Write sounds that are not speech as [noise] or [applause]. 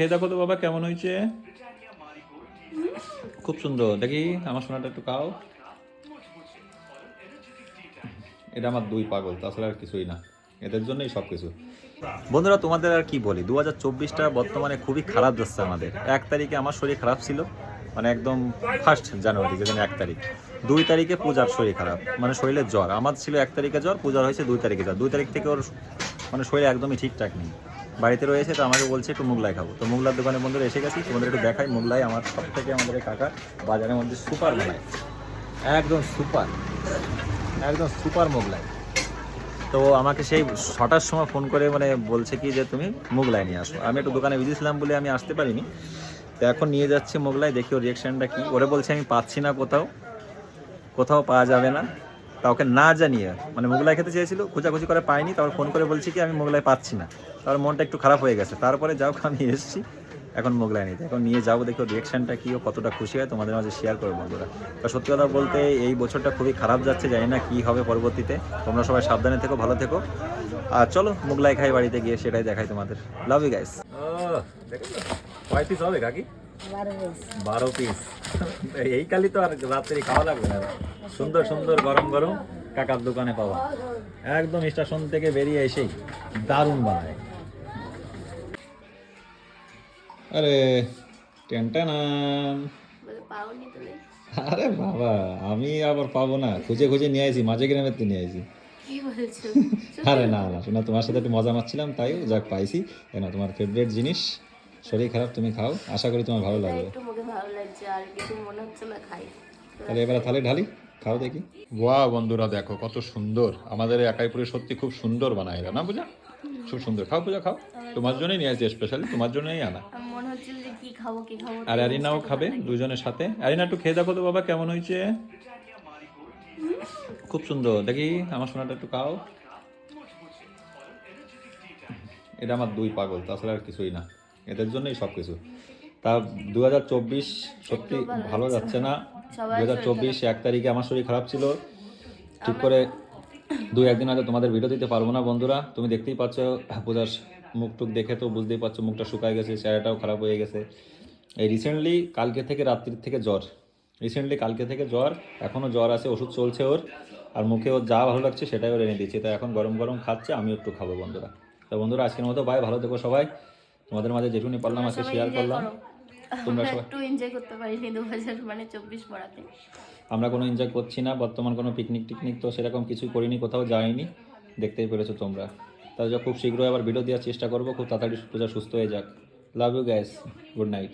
খেয়ে দেখো তো বাবা কেমন হয়েছে? খুব সুন্দর। দেখি আমার সোনাটা একটু খাও। এটা আমার দুই পাগল তাছাড়া আর কিছুই না। এদের জন্যই সব কিছু বন্ধুরা তোমাদের আর কি বলি? দু হাজার চব্বিশটা বর্তমানে খুবই খারাপ যাচ্ছে আমাদের। এক তারিখে আমার শরীর খারাপ ছিল। মানে একদম ফার্স্ট জানুয়ারি যেদিন এক তারিখ। দুই তারিখে পূজার শরীর খারাপ। মানে শরীরের জ্বর। আমার ছিল এক তারিখে জ্বর পূজার হয়েছে দুই তারিখে জ্বর। দুই তারিখ থেকে ওর মানে শরীর একদমই ঠিকঠাক নেই। বাড়িতে রয়েছে, তো আমাকে বলছে একটু মুগলাই খাব। তো মুগলার দোকানে বন্ধুরা এসে গেছি, তোমাদের একটু দেখাই মুগলাই আমার সব থেকে আমাদের কাকা বাজারের মধ্যে সুপার বানায় একদম সুপার একদম সুপার মোগলাই। তো আমাকে সেই ছটার সময় ফোন করে মানে বলছে কি যে তুমি মোগলাই নিয়ে আসো। আমি একটু দোকানে বিজি ছিলাম বলে আমি আসতে পারিনি। তো এখন নিয়ে যাচ্ছে মোগলাই, দেখি ওর রিয়াকশানটা কি। ওরে বলছে, আমি পাচ্ছি না কোথাও। কোথাও পাওয়া যাবে না। তা ওকে না জানিয়ে মানে মোগলাই খেতে চেয়েছিল, খোঁজাখুঁজি করে পাইনি। তারপর ফোন করে বলছি কি, আমি মোগলাই পাচ্ছি না। তার মনটা একটু খারাপ হয়ে গেছে। তারপরে যাও আমি এসেছি। এখন মোগলাই নিতে এখন নিয়ে যাব দেখো রিয়াকশানটা কি ও কতটা খুশি হয় তোমাদের মাঝে শেয়ার করব বন্ধুরা। তো সত্যি কথা বলতে এই বছরটা খুবই খারাপ যাচ্ছে জানি না কি হবে পরবর্তীতে। তোমরা সবাই সাবধানে থেকো ভালো থেকো। আর চলো মোগলাই খাই বাড়িতে গিয়ে সেটাই দেখাই তোমাদের। লাভ ইউ গাইস কয় পিস হবে কাকি? বারো পিস [laughs] এই কালি তো আর রাত্রি খাওয়া লাগবে না। সুন্দর সুন্দর গরম গরম। কাকার দোকানে পাওয়া। একদম স্টেশন থেকে বেরিয়ে এসেই দারুণ বানায়। আরে টেনটানান বলে আরে বাবা আমি আবার পাবো না। খুঁজে খুঁজে নিয়ে আইছি মাঝে গ্রামের তো নিয়ে আইছি। কি বলছো? [laughs] আরে না না শোনা তোমার সাথে একটু মজা মারছিলাম তাই যাক পাইছি। কেন তোমার ফেভারিট জিনিস? শরীর খারাপ তুমি খাও। আশা করি তোমার ভালো লাগবে। একটু মুখে ভালো লাগছে আর কিছু মনে হচ্ছে না খাই। তাহলে এবারে থালে ঢালি খাও দেখি। ওয়া বন্ধুরা দেখো কত সুন্দর। আমাদের এই একাইপুরে সত্যি খুব সুন্দর বানায় এরা না পূজা? খুব সুন্দর। খাও পূজা খাও। তোমার জন্যই নিয়ে আসছি স্পেশালি তোমার জন্যই আনা। হচ্ছিল যে কি খাব কি খাব আর অ্যারিনাও খাবে দুজনের সাথে। অ্যারিনা একটু খেয়ে দেখো তো বাবা কেমন হয়েছে? খুব সুন্দর। দেখি আমার সোনাটা একটু খাও। এটা আমার দুই পাগল তাছাড়া আর কিছুই না। এদের জন্যই সব কিছু তা দু হাজার চব্বিশ সত্যি ভালো যাচ্ছে না। দু হাজার চব্বিশ এক তারিখে আমার শরীর খারাপ ছিল। ঠিক করে দুই একদিন আগে তোমাদের ভিডিও দিতে পারব না বন্ধুরা। তুমি দেখতেই পাচ্ছ পূজার মুখ টুক দেখে তো বুঝতেই পারছ মুখটা শুকায় গেছে চেহারাটাও খারাপ হয়ে গেছে। এই রিসেন্টলি কালকে থেকে রাত্রির থেকে জ্বর। রিসেন্টলি কালকে থেকে জ্বর এখনও জ্বর আছে ওষুধ চলছে ওর আর মুখে ওর যা ভালো লাগছে সেটাই ওর এনে দিচ্ছে তো এখন গরম গরম খাচ্ছে আমি একটু খাব বন্ধুরা। তো বন্ধুরা আজকের মতো ভাই ভালো থেকো সবাই। তোমাদের মাঝে যেটুকুনি পারলাম আজকে শেয়ার করলাম। তোমরা সবাই একটু এনজয় করতে পারিনি দু হাজার মানে চব্বিশ পড়াতে। আমরা কোনো এনজয় করছি না বর্তমান কোনো পিকনিক টিকনিক তো সেরকম কিছু করিনি কোথাও যাইনি। দেখতেই পেরেছ তোমরা। তাহলে খুব শীঘ্রই আবার ভিডিও দেওয়ার চেষ্টা করব। খুব তাড়াতাড়ি পূজা সুস্থ হয়ে যাক। Love you guys good night